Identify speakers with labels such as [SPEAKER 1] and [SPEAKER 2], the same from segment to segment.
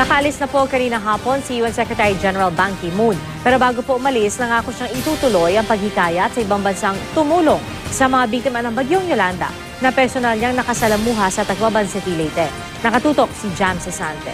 [SPEAKER 1] Nakaalis na po kanina hapon si UN Secretary General Ban Ki-moon. Pero bago po umalis, nangako siyang itutuloy ang paghikayat sa ibang bansang tumulong sa mga biktima ng bagyong Yolanda na personal niyang nakasalamuha sa Tacloban City, Leyte. Nakatutok si Jam Sesante.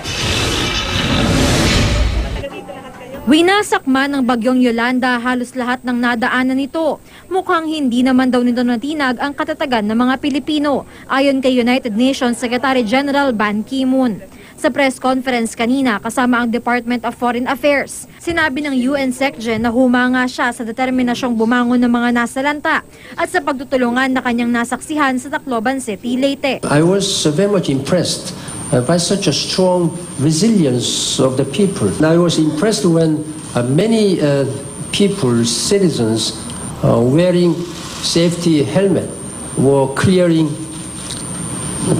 [SPEAKER 2] Winasak man ng bagyong Yolanda halos lahat ng nadaanan nito. Mukhang hindi naman daw nito natinag ang katatagan ng mga Pilipino, ayon kay United Nations Secretary General Ban Ki-moon. Sa press conference kanina kasama ang Department of Foreign Affairs, sinabi ng UN SecGen na humanga siya sa determinasyong bumangon ng mga nasalanta at sa pagtutulungan na kanyang nasaksihan sa Tacloban City, Leyte.
[SPEAKER 3] I was very much impressed uh, by such a strong resilience of the people. I was impressed when uh, many uh, people, citizens, wearing safety helmet were clearing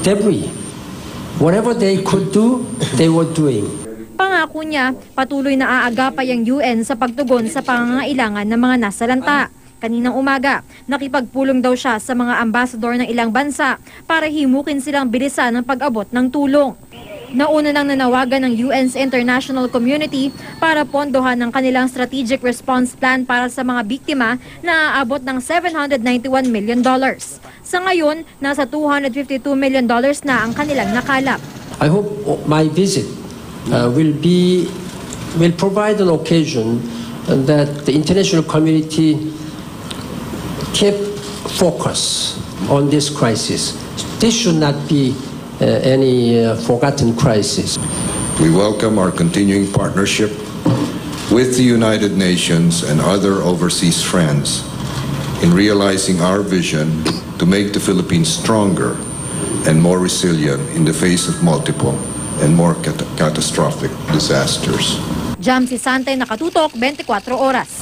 [SPEAKER 3] debris. Whatever they could do, they were doing.
[SPEAKER 2] Pangako niya, patuloy na aagapay ang UN sa pagtugon sa pangangailangan ng mga nasalanta. Kaninang umaga, nakipagpulong daw siya sa mga ambasador ng ilang bansa para himukin silang bilisan ng pag-abot ng tulong. Nauna nang nanawagan ng UN's international community para pondohan ng kanilang strategic response plan para sa mga biktima na aabot ng 791 million dollars. Sa ngayon, nasa 252 million dollars na ang kanilang nakalap.
[SPEAKER 3] I hope my visit uh, will be will provide an occasion that the international community keep focus on this crisis. This should not be any uh, forgotten crisis.
[SPEAKER 4] We welcome our continuing partnership with the United Nations and other overseas friends in realizing our vision to make the Philippines stronger and more resilient in the face of multiple and more cat- catastrophic disasters.
[SPEAKER 2] Jam si Sante nakatutok 24 oras.